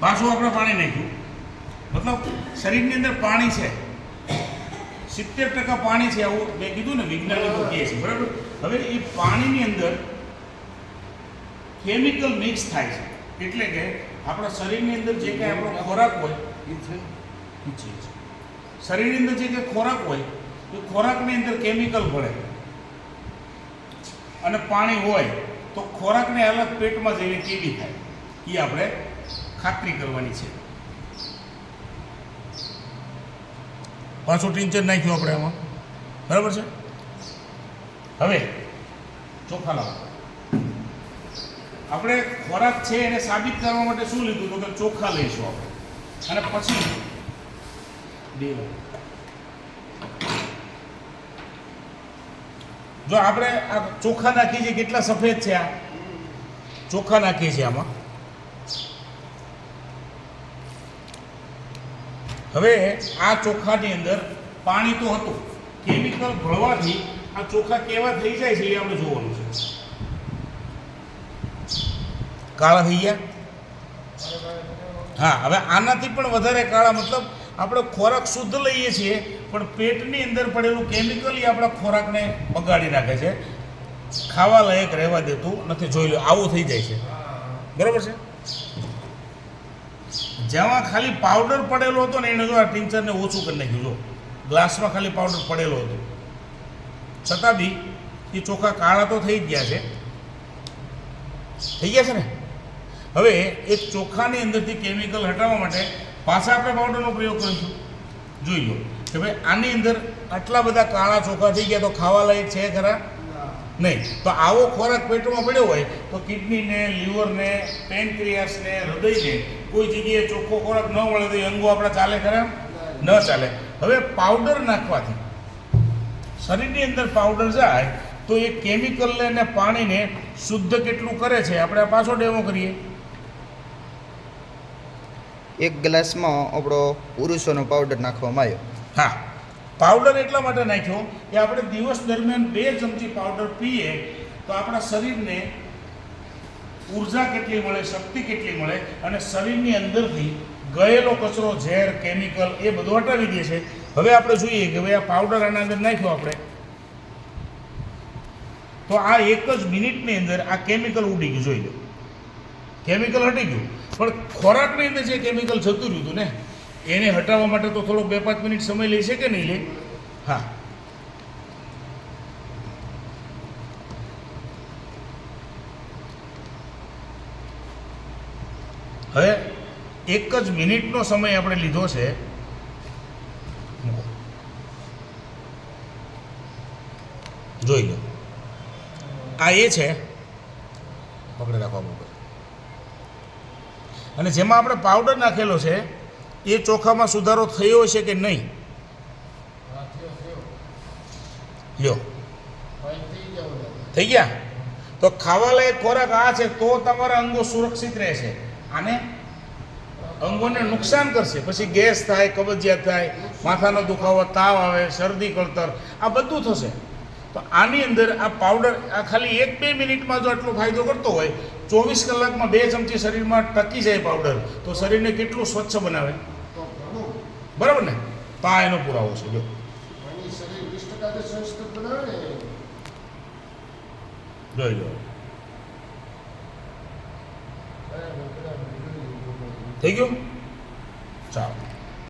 પાછું આપણે પાણી નાખ્યું. મતલબ શરીરની અંદર પાણી છે. સિત્તેર ટકા પાણી છે આવું મેં કીધું ને વૈજ્ઞાનિકો કહે છે, બરાબર? હવે એ પાણીની અંદર કેમિકલ મિક્સ થાય છે. એટલે કે આપણા શરીરની અંદર જે કાંઈ આપણો ખોરાક હોય, એ શરીરની અંદર જે કંઈ ખોરાક હોય, એ ખોરાકની અંદર કેમિકલ ભળે. અને પાણી હોય, તો ખોરાકને અલગ પેટમાં જઈને કેવી થાય? એ આપણે ખાતરી કરવાની છે. પાંચસો ટીંચર નાખ્યું આપણે આમાં. બરાબર છે? હવે, ચોખા લાવો. આપણે ખોરાક છે એને સાબિત કરવા માટે શું લીધું? તો કે ચોખા લઈશું આપણે. અને પછી બે જો આપણે આ ચોખા નાખીએ છીએ, કેટલા સફેદ છે આ? ચોખા નાખીએ છીએ આમાં. હવે આ ચોખાની અંદર પાણી તો હતું. કેમિકલ ભળવાથી આ ચોખા કેવા થઈ જાય છે એ આપણે જોવાનું છે. કાળા થઈ ગયા? હા, હવે આનાથી પણ વધારે કાળા, મતલબ આપણે ખોરાક શુદ્ધ લઈએ છીએ, પણ પેટની અંદર પડેલું કેમિકલ એ આપણા ખોરાકને બગાડી નાખે છે. ખાવા લાયક રહેવા દેતું નથી. જોઈ લો, આવું થઈ જાય છે. બરાબર છે? જેમાં ખાલી પાવડર પડેલો હતો ને એને જો આ ટિંચરને ઓછું કરી નાખ્યું, જો. ગ્લાસમાં ખાલી પાવડર પડેલો હતો. છતાં બી એ ચોખા કાળા તો થઈ ગયા છે. થઈ ગયા છે ને? હવે એક ચોખાની અંદરથી કેમિકલ હટાવવા માટે પાછા આપણે પાવડરનો પ્રયોગ કરીશું. જોઈ લો કે ભાઈ આની અંદર આટલા બધા કાળા ચોખા થઈ ગયા, તો ખાવા લાયક છે ખરા? નહીં. તો આવો ખોરાક પેટમાં પડ્યો હોય, તો કિડનીને લીવરને પેનક્રિયાસને હૃદયને કોઈ જગ્યાએ ચોખ્ખો ખોરાક ન મળે તો અંગો આપણા ચાલે ખરા? ન ચાલે. હવે પાવડર નાખવાથી. શરીરની અંદર પાવડર જાય તો એ કેમિકલને અને પાણીને શુદ્ધ કેટલું કરે છે? આપણે પાછો ડેમો કરીએ. એક ગ્લાસમાં આપણો પુરુષોનો પાવડર નાખવામાં આવ્યો. હા. પાવડર એટલા માટે નાખ્યો કે આપણે દિવસ દરમિયાન બે ચમચી પાવડર પીએ તો આપણા શરીરને ઊર્જા કેટલી મળે, શક્તિ કેટલી મળે અને શરીરની અંદરથી ગયેલો કચરો, ઝેર, કેમિકલ એ બધું હટાવી દે છે. હવે આપણે જોઈએ કે ભાઈ આ પાવડર આના અંદર નાખ્યો આપણે. તો આ એક જ મિનિટની અંદર આ કેમિકલ ઉડી ગયું, જોઈ લો. કેમિકલ હટી ગયું. પણ ખોરાકની અંદર જે કેમિકલ જતું રહ્યું હતું ને, એને હટાવવા માટે તો થોડો બે પાંચ મિનિટ સમય લેશે કે નહીં લે? હા. હવે એક જ મિનિટનો સમય આપણે લીધો છે. જોઈ લો. આ એ છે. પકડી રાખવા મોબાઈલ અને જેમાં આપણે પાવડર નાખેલો છે, એ ચોખામાં સુધારો થયો છે કે નહીં? લ્યો. થઈ ગયા? તો ખાવાલાયક ખોરાક આ છે, તો તમારા અંગો સુરક્ષિત રહેશે. આને અંગોને નુકસાન કરશે. પછી ગેસ થાય કબજિયાત થાય માથાનો દુખાવો તાવ આવે શરદી કળતર આ બધું થશે. તો આની અંદર આ પાવડર આ ખાલી એક બે મિનિટમાં જો આટલો ફાયદો કરતો હોય ચોવીસ કલાકમાં બે ચમચી શરીરમાં ટકી જાય પાવડર તો શરીરને કેટલું સ્વચ્છ બનાવે? બરાબર ને? તો આ એનો પુરાવો છે જો. જોઈ લો. થઈ ગયું? ચાલો.